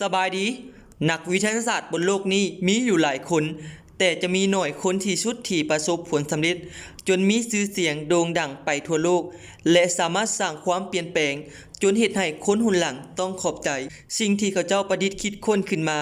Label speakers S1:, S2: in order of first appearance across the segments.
S1: สบายดี นักวิทยาศาสตร์บนโลกนี้มีอยู่หลายคน แต่จะมีหน่อยคนที่ชุดที่ประสบผลสำเร็จ จนมีชื่อเสียงโด่งดังไปทั่วโลก และสามารถสร้างความเปลี่ยนแปลง จนเหตุให้คนหุ่นหลังต้องขอบใจ สิ่งที่เขาเจ้าประดิษฐ์คิดค้นขึ้นมา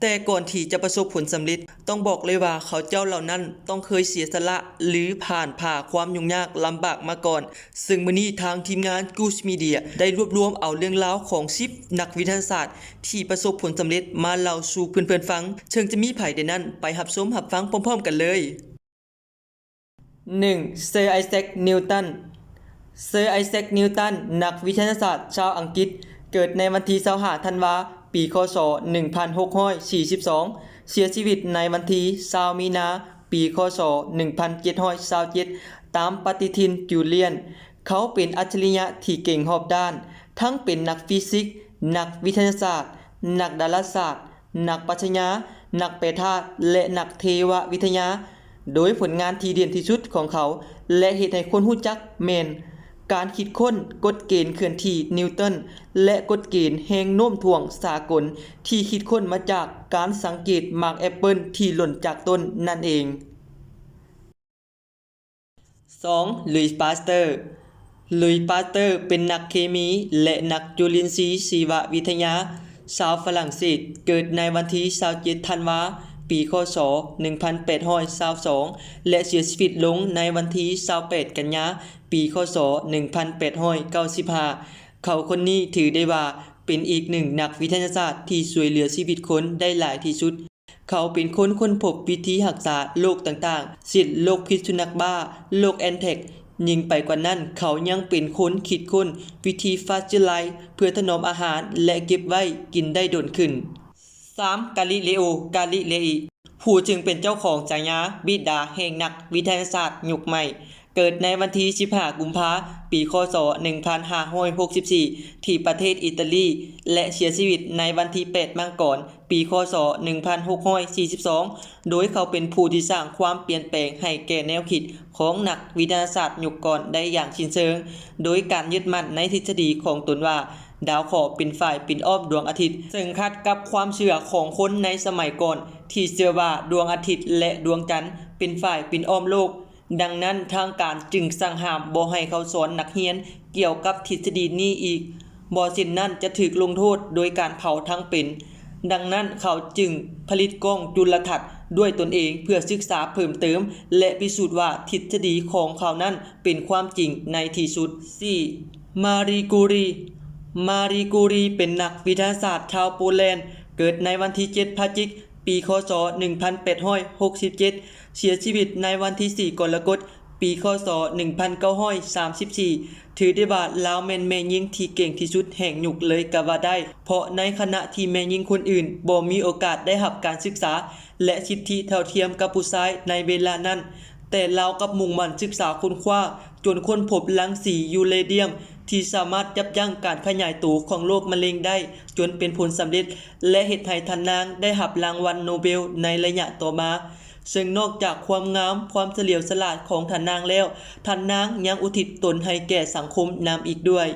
S1: แต่ก่อนที่จะประสบผลสำเร็จต้องบอกเลยว่าเขาเจ้าเหล่านั้นต้องเคยเสียสละหรือผ่านผ่าความยุ่งยากลำบากมาก่อน ซึ่งมื้อนี้ทางทีมงานกูสมีเดียได้รวบรวมเอาเรื่องราวของซิปนักวิทยาศาสตร์ ที่ประสบผลสำเร็จมาเล่าสู่เพื่อนๆฟัง เชิงจะมีไผในนั้นไปหับชมหับฟังพร้อมๆกันเลย 1. เซอร์ไอแซคนิวตันเซอร์ไอแซคนิวตันนักวิทยาศาสตร์ชาวอังกฤษ เกิดในวันที่25ธันวา ปีคศ 1642 เสียชีวิตในวันที่20มีนา ปีคศ 1727ตามปฏิทินจูเลียน เขาเป็นอัจฉริยะที่เก่งรอบด้าน ทั้งเป็นนักฟิสิกส์ นักวิทยาศาสตร์ นักดาราศาสตร์ นักปัชญา นักแปรธาตและนักเทววิทยา โดยผลงานที่เด่นที่สุดของเขา และเหตุให้คนรู้จักแมน การคิดค้นกฎเกณฑ์เคลื่อนที่นิวตันและกฎเกณฑ์แห่งโน้มถ่วงสากล ที่คิดค้นมาจากการสังเกตหมากแอปเปิลที่หล่นจากต้นนั่นเอง 2. ลุยส์ปาสเตอร์ลุยส์ปาสเตอร์เป็นนักเคมีและนักจุลินทรีย์ชีววิทยา ชาวฝรั่งเศสเกิดในวันที่27ธันวาปีคศ1822และเสียชีวิตลงในวันที่28กันยา ปีคศ1895 เขาคนนี้ถือได้ว่าเป็นอีกหนึ่งนักวิทยาศาสตร์ที่ช่วยเหลือชีวิตคนได้หลายที่สุด เขาเป็นคนค้นพบวิธีรักษาโรคต่างๆเช่นโรคพิษสุนัขบ้า โรคแอนแทกยิ่งไปกว่านั้นเขายังเป็นคนคิดค้นวิธีฟาสเจอไลเพื่อถนอมอาหารและเก็บไว้กินได้โดนขึ้น 3. กาลิเลโอกาลิเลอีผู้จึงเป็นเจ้าของฉายาบิดาแห่งนักวิทยาศาสตร์ยุคใหม่ เกิดในวันที่15กุมภาปีคศ 1564 ที่ประเทศอิตาลี และเสียชีวิตในวันที่8มังกรปีคศ 1642 โดยเขาเป็นผู้ที่สร้างความเปลี่ยนแปลงให้แก่แนวคิดของนักวิทยาศาสตร์ยุคก่อนได้อย่างสิ้นเชิง โดยการยึดมั่นในทฤษฎีของตนว่าดาวเคราะห์เป็นฝ่ายปินอ้อมดวงอาทิตย์ ซึ่งขัดกับความเชื่อของคนในสมัยก่อน ที่เชื่อว่าดวงอาทิตย์และดวงจันทร์เป็นฝ่ายปินอ้อมโลก ดังนั้นทางการจึงสั่งห้ามบ่ให้เขาสอนนักเรียนเกี่ยวกับทฤษฎีนี้อีกบ่เช่นนั้นจะถูกลงโทษโดยการเผาทั้งเป็น ดังนั้นเขาจึงผลิตกล้องจุลทรรศน์ด้วยตนเองเพื่อศึกษาเพิ่มเติม และพิสูจน์ว่าทฤษฎีของเขานั้นเป็นความจริงในที่สุด 4. มารีกูรี มารีกูรีเป็นนักวิทยาศาสตร์ชาวโปแลนด์ เกิดในวันที่ 7 พฤศจิก ปีคศ 1867 เสียชีวิตในวันที่ 4 กรกฎาคมปีคศ 1934 ถือได้ว่าลาวแมนแม่ยิงที่เก่งที่สุดแห่งยุคเลยก็ว่าได้ เพราะในขณะที่แม่ยิงคนอื่นบ่มีโอกาสได้รับการศึกษา และสิทธิเท่าเทียมกับผู้ชายในเวลานั้น แต่เราวกับมุ่งมั่นศึกษาค้นคว้า จนค้นพบรังสียูเรเดียม ที่สามารถยับยั้งการขยายตัวของโรคมะเร็งได้ จนเป็นผลสำเร็จ และเฮ็ดให้ท่านนางได้รับรางวัลโนเบลในระยะต่อมา ซึ่งนอกจากความงามความเฉลียวฉลาดของท่านนางแล้วท่านนางยังอุทิศตนให้แก่สังคมนำอีกด้วย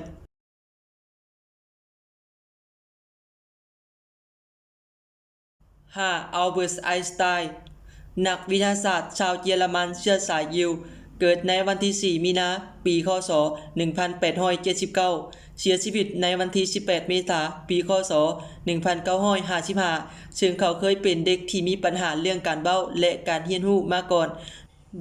S1: 5. อัลเบิร์ตไอน์สไตน์นักวิทยาศาสตร์ชาวเยอรมันเชื้อสายยิว เกิดในวันที่ 4 มีนา ปีคศ 1879 เสียชีวิตในวันที่ 18 เมษายนปีคศ 1955 ซึ่งเขาเคยเป็นเด็กที่มีปัญหาเรื่องการเบ้าและการเรียนรู้มาก่อน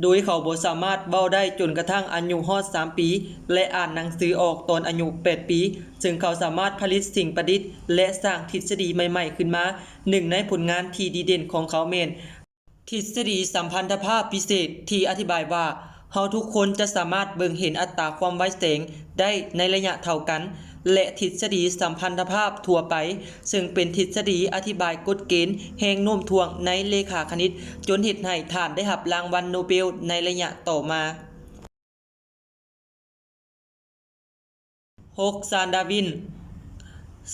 S1: โดยเขาบ่สามารถเบ้าได้จนกระทั่งอายุฮอด 3 ปี และอ่านหนังสือออกตอนอายุ 8 ปี ซึ่งเขาสามารถผลิตสิ่งประดิษฐ์ และสร้างทฤษฎีใหม่ ๆ ขึ้นมา หนึ่งในผลงานที่ดีเด่นของเขาเมนทฤษฎีสัมพันธภาพพิเศษที่อธิบายว่า เฮาทุกคนจะสามารถเบิ่งเห็นอัตราความไวแสงได้ในระยะเท่ากัน และทฤษฎีสัมพันธภาพทั่วไป ซึ่งเป็นทฤษฎีอธิบายกฎเกณฑ์แห่งโน้มถ่วงในเลขาคณิต จนเฮ็ดให้ท่านได้รับรางวัลโนเบลในระยะต่อมา 6. ซานดาวิน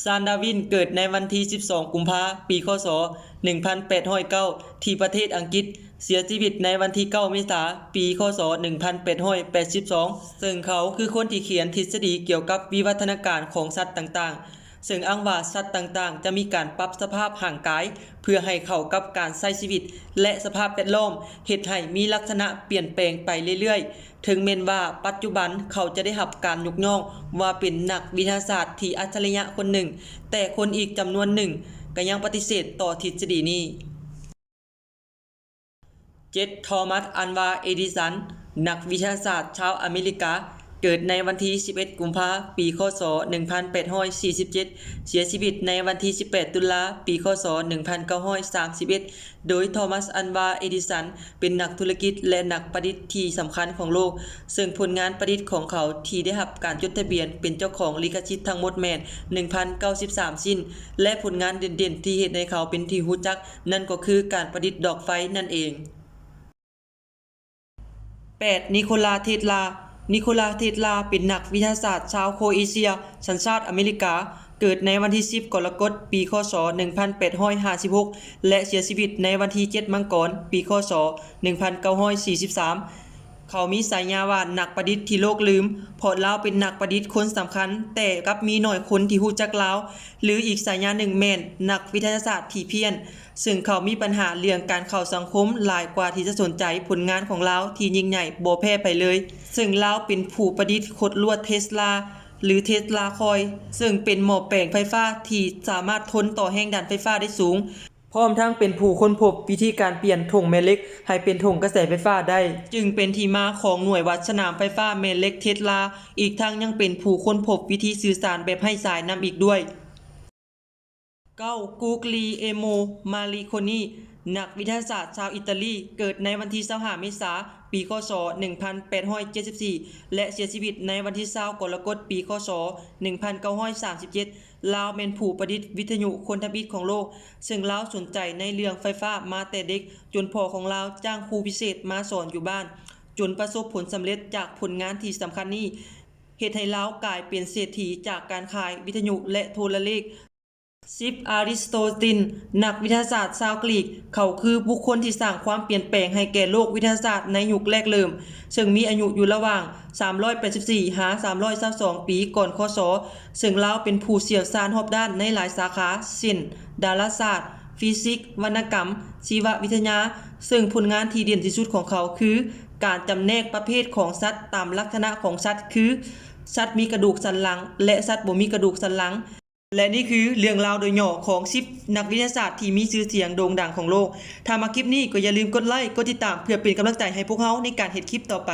S1: ซานดาวินเกิดในวันที่ 12 กุมภาพันธ์ ปีคศ 1809 ที่ประเทศอังกฤษ เสียชีวิตในวันที่9เมษายนปีคศ1882 ซึ่งเขาคือคนที่เขียนทฤษฎีเกี่ยวกับวิวัฒนาการของสัตว์ต่างๆ ซึ่งอ้างว่าสัตว์ต่างๆ จะมีการปรับสภาพห่างกาย เพื่อให้เข้ากับการใช้ชีวิต และสภาพแวดล้อมเฮ็ดให้มีลักษณะเปลี่ยนแปลงไปเรื่อยๆ ถึงแม้นว่าปัจจุบันเขาจะได้รับการยกย่องว่าเป็นนักวิทยาศาสตร์ที่อัจฉริยะคนหนึ่ง แต่คนอีกจำนวนหนึ่งก็ยังปฏิเสธต่อทฤษฎีนี้ เจดทอมัส อันวา เอดิสัน นักวิทยาศาสตร์ชาวอเมริกา เกิดในวันที่ 11 กุมภาพันธ์ ปี คศ 1847 เสียชีวิตในวันที่ 18 ตุลา ปี คศ 1931 โดยทอมัส อันวา เอดิสัน เป็นนักธุรกิจและนักประดิษฐ์ที่สำคัญของโลก ซึ่งผลงานประดิษฐ์ของเขาที่ได้รับการจดทะเบียนเป็นเจ้าของลิขสิทธิ์ทั้งหมดแมน1,093 ชิ้น และผลงานเด่นๆ ที่เฮ็ดให้เขาเป็นที่รู้จัก นั่นก็คือการประดิษฐ์ดอกไฟนั่นเอง 8. นิโคลาทิตลา นิโคลาทิตลาเป็นนักวิทยาศาสตร์ชาวโครเอเชีย สัญชาติอเมริกา เกิดในวันที่ 10 กรกฎาคม ปีคศ 1856 และเสียชีวิตในวันที่ 7 มังกร ปีคศ 1943 เขามีสายญาว่านักประดิษฐ์ที่โลกลืมพราะลาเป็นนักประดิษฐ์คนสำคัญ แต่กับมีหน้อยคนที่รู้จักลาหรืออีกสายญาหนึ่งแม่นนักวิทยาศาสตร์ที่เพี้ยน ซึ่งเขามีปัญหาเรื่องการเข้าสังคมหลายกว่าที่จะสนใจผลงานของเลาที่ยิ่งใหญ่โบแพ้ไปเลย ซึ่งเล่าเป็นผู้ประดิษฐ์ขดลวดเทสลาหรือเทสลาคอย ซึ่งเป็นหม้อแปลงไฟฟ้าที่สามารถทนต่อแรงดันไฟฟ้าได้สูง พร้อมทั้งเป็นผู้ค้นพบวิธีการเปลี่ยนถ่งแม่เหล็ก ให้เป็นถ่งกระแสไฟฟ้าได้ จึงเป็นที่มาของหน่วยวัดสนามไฟฟ้าแม่เหล็กเทสลา อีกทั้งยังเป็นผู้ค้นพบวิธีสื่อสารแบบให้สายนำอีกด้วย 9 กูกลีเอโม มาลีโคนี นักวิทยาศาสตร์ชาวอิตาลีเกิดในวันที่25เมษายนปีคศ 1874 และเสียชีวิตในวันที่20กรกฎาคมปีคศ 1937 ลาวเป็นผู้ประดิษฐ์วิทยุคนทบิดของโลก ซึ่งลาวสนใจในเรื่องไฟฟ้ามาแต่เด็ก จนพ่อของลาวจ้างครูพิเศษมาสอนอยู่บ้าน จนประสบผลสำเร็จจากผลงานที่สำคัญนี้เหตุให้ลาวกลายเป็นเศรษฐีจากการขายวิทยุและโทรเลข ซิปอาริสโตติน นักวิทยาศาสตร์ชาวกรีก เขาคือบุคคลที่สร้างความเปลี่ยนแปลงให้แก่โลกวิทยาศาสตร์ในยุคแรกเริ่ม ซึ่งมีอายุอยู่ระหว่าง 384 หา 322 ปีก่อนคศ ซึ่งเลาเป็นผู้เชี่ยวชาญรอบด้านในหลายสาขาเช่นดาราศาสตร์ ฟิสิกส์ วรรณกรรม ชีววิทยา ซึ่งผลงานที่เด่นที่สุดของเขาคือ การจำแนกประเภทของสัตว์ตามลักษณะของสัตว์คือ สัตว์มีกระดูกสันหลัง และสัตว์บ่มีกระดูกสันหลัง และนี่คือเรื่องราวโดยย่อของซิปนักวิทยาศาสตร์ที่มีชื่อเสียงโด่งดังของโลก ถ้ามาคลิปนี้ก็อย่าลืมกดไลค์ กดติดตามเพื่อเป็นกำลังใจให้พวกเขาในการเฮ็ดคลิปต่อไป